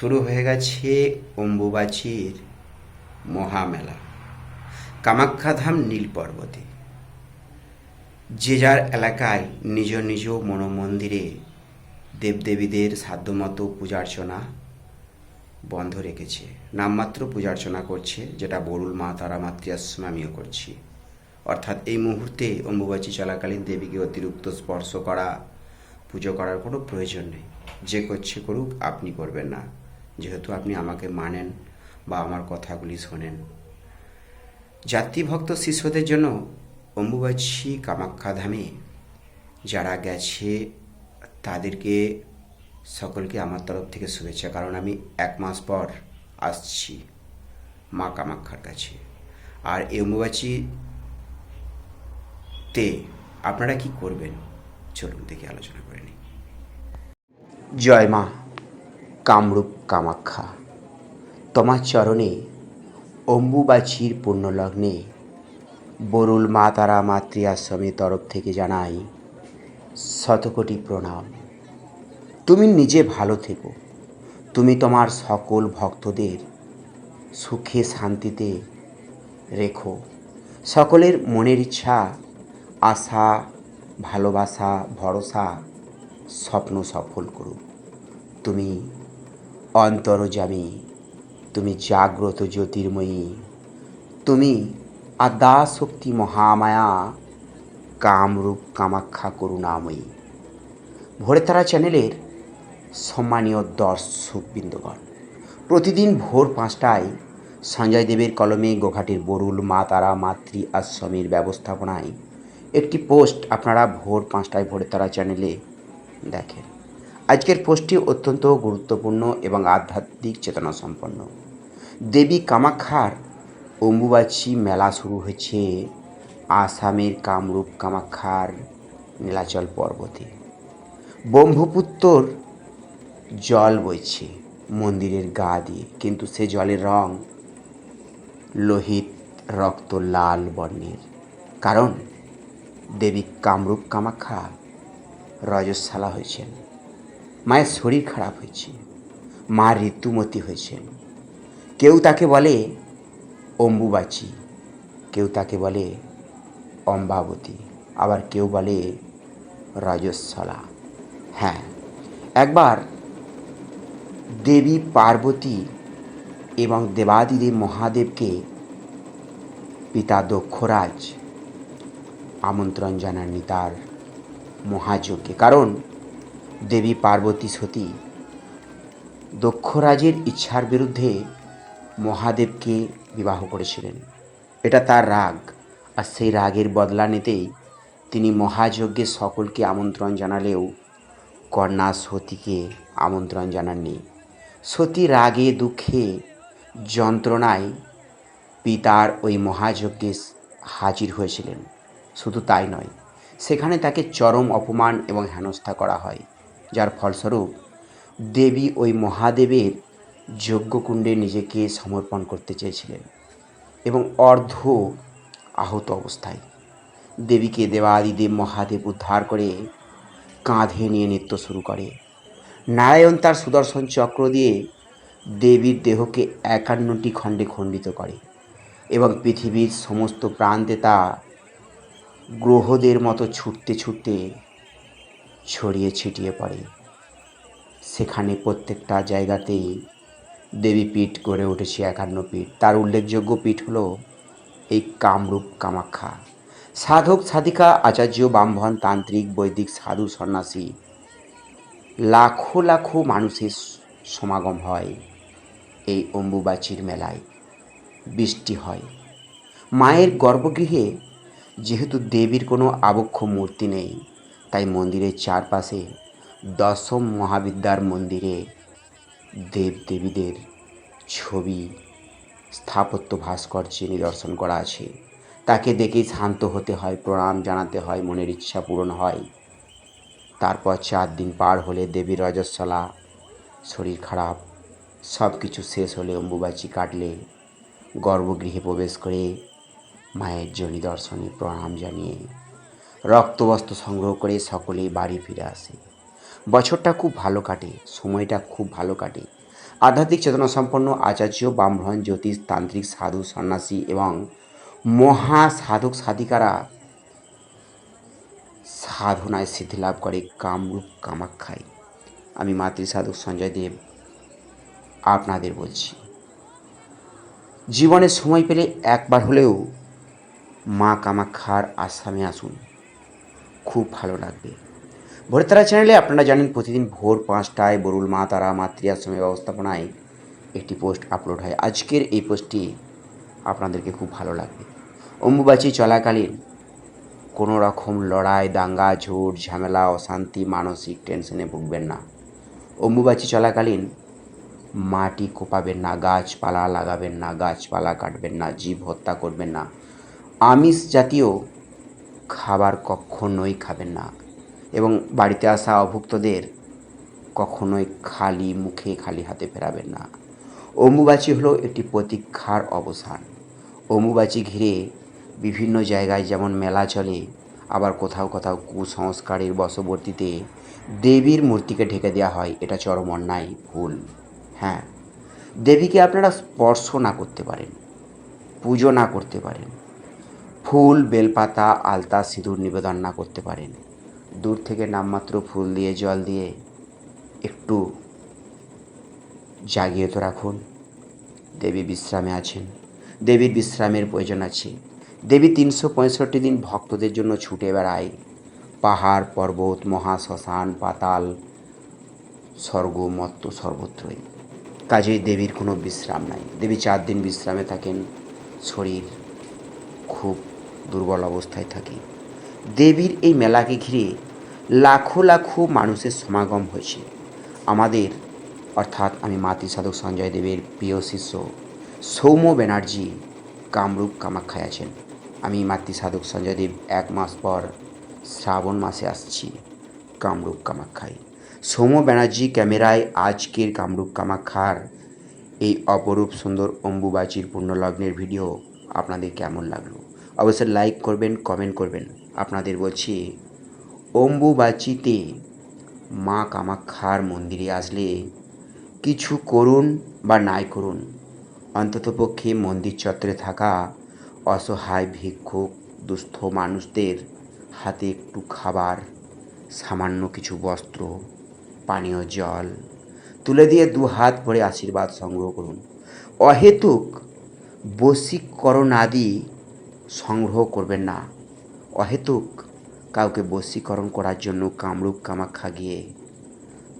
শুরু হয়ে গেছে অম্বুবাচীর মহামেলা। কামাখ্যাধাম নীল পর্বতে। যে যার এলাকায় নিজ নিজ মনোমন্দিরে দেবদেবীদের সাধ্যমতো পূজার্চনা বন্ধ রেখেছে। নামমাত্র পূজার্চনা করছে, যেটা বরুল মা তারা মাতৃআশ্রমে আমিও করছি। অর্থাৎ এই মুহূর্তে অম্বুবাচী চলাকালীন দেবীকে অতিরিক্ত স্পর্শ করা, পুজো করার কোনো প্রয়োজন নেই। যে করছে করুক, আপনি করবেন না। যেহেতু আপনি আমাকে মানেন বা আমার কথাগুলি শোনেন। যাত্রীভক্ত শিষ্যদের জন্য অম্বুবাচী কামাখ্যাধামে যারা গেছে, তাদেরকে সকলকে আমার তরফ থেকে শুভেচ্ছা। কারণ আমি এক মাস পর আসছি মা কামাখ্যার কাছে। আর এই অম্বুবাচীতে আপনারা কি করবেন? চলুন দেখে আলোচনা করে নিই। জয় মা। কামরূপ কামাখ্যা। তোমার চরণে অম্বুবাচীর পুণ্যলগ্নে বরুল মা তারা মাতৃ আশ্রমের তরফ থেকে জানাই শতকোটি প্রণাম। তুমি নিজে ভালো থেকো। তুমি তোমার সকল ভক্তদের সুখে শান্তিতে রেখো। সকলের মনের ইচ্ছা, আশা, ভালোবাসা, ভরসা, স্বপ্ন সফল করুক। তুমি অন্তরজামী। তুমি জাগ্রত জ্যোতির্ময়ী। তুমি আদা শক্তি মহামায়া। কামরূপ কামাখ্যা করুণাময়ী। ভোরে তারা চ্যানেলের সম্মানীয় দর্শকবৃন্দগণ প্রতিদিন ভোর পাঁচটায় সঞ্জয় দেবের কলমে গোঘাটির বরুল, মা তারা, মাতৃ আশ্রমের ব্যবস্থাপনায় একটি পোস্ট আপনারা ভোর পাঁচটায় ভোরে তারা চ্যানেলে দেখেন। আজকের পোস্টটি অত্যন্ত গুরুত্বপূর্ণ এবং আধ্যাত্মিক চেতনা সম্পন্ন। দেবী কামাখ্যার অম্বুবাচী মেলা শুরু হয়েছে আসামের কামরূপ কামাখ্যার নীলাচল পর্বতে। ব্রহ্মপুত্রর জল বইছে মন্দিরের গা দিয়ে, কিন্তু সে জলের রং লোহিত, রক্ত লাল বর্ণের। কারণ দেবী কামরূপ কামাখ্যা রজস্বালা হয়েছেন। মায়ের শরীর খারাপ হয়েছে। মা ঋতুমতি হয়েছেন। কেউ তাকে বলে অম্বুবাচী, কেউ তাকে বলে অম্বাবতী, আবার কেউ বলে রজস্বলা। হ্যাঁ একবার দেবী পার্বতী এবং দেবাদিদেব মহাদেবকে পিতা দক্ষরাজ আমন্ত্রণ জানাননি তার মহাযজ্ঞে। কারণ দেবী পার্বতী সতী, দক্ষরাজের ইচ্ছার বিরুদ্ধে মহাদেবকে বিবাহ করেছিলেন। এটা তার রাগ, আর সেই রাগের বদলা নিতেই তিনি মহাযজ্ঞে সকলকে আমন্ত্রণ জানালেও কন্যা সতীকে আমন্ত্রণ জানাননি। সতী রাগে, দুঃখে, যন্ত্রণায় পিতার ওই মহাযজ্ঞে হাজির হয়েছিলেন। শুধু তাই নয়, সেখানে তাকে চরম অপমান এবং হেনস্থা করা হয়। যার ফলস্বরূপ দেবী ওই মহাদেবের যজ্ঞকুণ্ডে নিজেকে সমর্পণ করতে চেয়েছিলেন এবং অর্ধ আহত অবস্থায় দেবীকে দেবাদিদেব মহাদেব উদ্ধার করে কাঁধে নিয়ে নৃত্য শুরু করে। নারায়ণ তার সুদর্শন চক্র দিয়ে দেবীর দেহকে একান্নটি খণ্ডে খণ্ডিত করে এবং পৃথিবীর সমস্ত প্রান্তে তা গ্রহদের মতো ছুটতে ছুটতে ছড়িয়ে ছিটিয়ে পড়ে। সেখানে প্রত্যেকটা জায়গাতেই দেবী পীঠ গড়ে উঠেছে, একান্ন পীঠ। তার উল্লেখযোগ্য পীঠ হলো এই কামরূপ কামাখ্যা। সাধক, সাধিকা, আচার্য, ব্রাহ্মণ, তান্ত্রিক, বৈদিক, সাধু, সন্ন্যাসী লাখো লাখো মানুষের সমাগম হয় এই অম্বুবাচীর মেলায়। বৃষ্টি হয়। মায়ের গর্ভগৃহে যেহেতু দেবীর কোনো আবক্ষ মূর্তি নেই তাই মন্দিরের চারপাশে দশম মহাবিদ্যার মন্দিরে দেব দেবীদের ছবি স্থাপত্য ভাস্কর্যে নিদর্শন করা আছে। তাকে দেখেই শান্ত হতে হয়, প্রণাম জানাতে হয়, মনের ইচ্ছা পূরণ হয়। তারপর চার দিন পার হলে দেবী রজস্বলা, শরীর খারাপ সব কিছু শেষ হলে অম্বুবাচি কাটলে গর্ভগৃহে প্রবেশ করে মায়ের জনি দর্শনে প্রণাম জানিয়ে রক্তবস্ত্র সংগ্রহ করে সকলেই বাড়ি ফিরে আসে। বছরটা খুব ভালো কাটে, সময়টা খুব ভালো কাটে। আধ্যাত্মিক চেতনা সম্পন্ন আচার্য ব্রাহ্মণ জ্যোতিষ তান্ত্রিক সাধু সন্ন্যাসী এবং মহা সাধক সাধিকারা সাধনায় সিদ্ধি লাভ করে কামরূপ কামাখ্যায়। আমি মাতৃ সাধক সঞ্জয় দেব, আপনাদের বলছি। জীবনে সময় পেলে একবার হলেও মা কামাখ্যার আসামে আসুন। খুব ভালো লাগবে। ভোরতারা চ্যানেলে আপনারা জানেন প্রতিদিন ভোর পাঁচটায় বরুল মা তারা মাতৃ আশ্রমের ব্যবস্থাপনায় একটি পোস্ট আপলোড হয়। আজকের এই পোস্টটি আপনাদেরকে খুব ভালো লাগবে। অম্বুবাচী চলাকালীন কোনো রকম লড়াই, দাঙ্গা, ঝুট, ঝামেলা, অশান্তি, মানসিক টেনশনে ভুগবেন না। অম্বুবাচী চলাকালীন মাটি কোপাবেন না, গাছপালা লাগাবেন না, গাছপালা কাটবেন না, জীব হত্যা করবেন না। আমিষ জাতীয় খাবার কখনোই খাবেন না। এবং বাড়িতে আসা অভুক্তদের কখনোই খালি মুখে খালি হাতে ফেরাবেন না। অম্বুবাচী হলো একটি প্রতীক্ষার অবসান। অম্বুবাচী ঘিরে বিভিন্ন জায়গায় যেমন মেলা চলে, আবার কোথাও কোথাও কুসংস্কারের বশবর্তীতে দেবীর মূর্তিকে ঢেকে দেওয়া হয়। এটা চরম অন্যায়, ভুল। হ্যাঁ দেবীকে আপনারা স্পর্শ না করতে পারেন, পুজো না করতে পারেন। ফুল, বেলপাতা, আলতা, সিঁদুর নিবেদন না করতে পারেন। দূর থেকে নামমাত্র ফুল দিয়ে, জল দিয়ে একটু জাগিয়ে তো রাখুন। দেবী বিশ্রামে আছেন। দেবীর বিশ্রামের প্রয়োজন আছে। দেবী তিনশো পঁয়ষট্টি দিন ভক্তদের জন্য ছুটে বেড়ায়। পাহাড়, পর্বত মহাশ্মশান পাতাল, স্বর্গ, মত্ত, সর্বত্রই। কাজেই দেবীর কোনো বিশ্রাম নাই। দেবী চার দিন বিশ্রামে থাকেন। শরীর খুব দুর্বল অবস্থায় থাকি। দেবীর এই মেলাকে ঘিরে লাখো লাখো মানুষের সমাগম হয়েছে। আমাদের, অর্থাৎ আমি মাতৃ সাধক সঞ্জয় দেবের প্রিয় শিষ্য সৌম্য ব্যানার্জি কামরূপ কামাখ্যায় আছেন। আমি মাতৃ সাধক সঞ্জয় দেব এক মাস পর শ্রাবণ মাসে আসছি কামরূপ কামাখ্যায়। সৌম্য ব্যানার্জি ক্যামেরায় আজকের কামরূপ কামাখ্যার এই অপরূপ সুন্দর অম্বুবাচীর পূর্ণলগ্নের ভিডিও আপনাদের কেমন লাগল? অবশ্যই লাইক করবেন কমেন্ট করবেন। আপনাদের বলছি, অম্বুবাচীতে মা কামাখ্যার মন্দিরে আসলে কিছু করুন বা নাই করুন, অন্ততপক্ষে মন্দির চত্বরে থাকা অসহায় ভিক্ষুক, দুস্থ মানুষদের হাতে একটু খাবার, সামান্য কিছু বস্ত্র, পানীয় জল, তুলে দিয়ে দু হাত ভরে আশীর্বাদ সংগ্রহ করুন। অহেতুক বশীকরণ আদি সংগ্রহ করবেন না। অহেতুক কাউকে বশীকরণ করার জন্য কামরূপ কামাখ্যা গিয়ে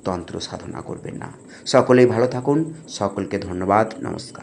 তন্ত্র সাধনা করবেন না। সকলেই ভালো থাকুন। সকলকে ধন্যবাদ। নমস্কার।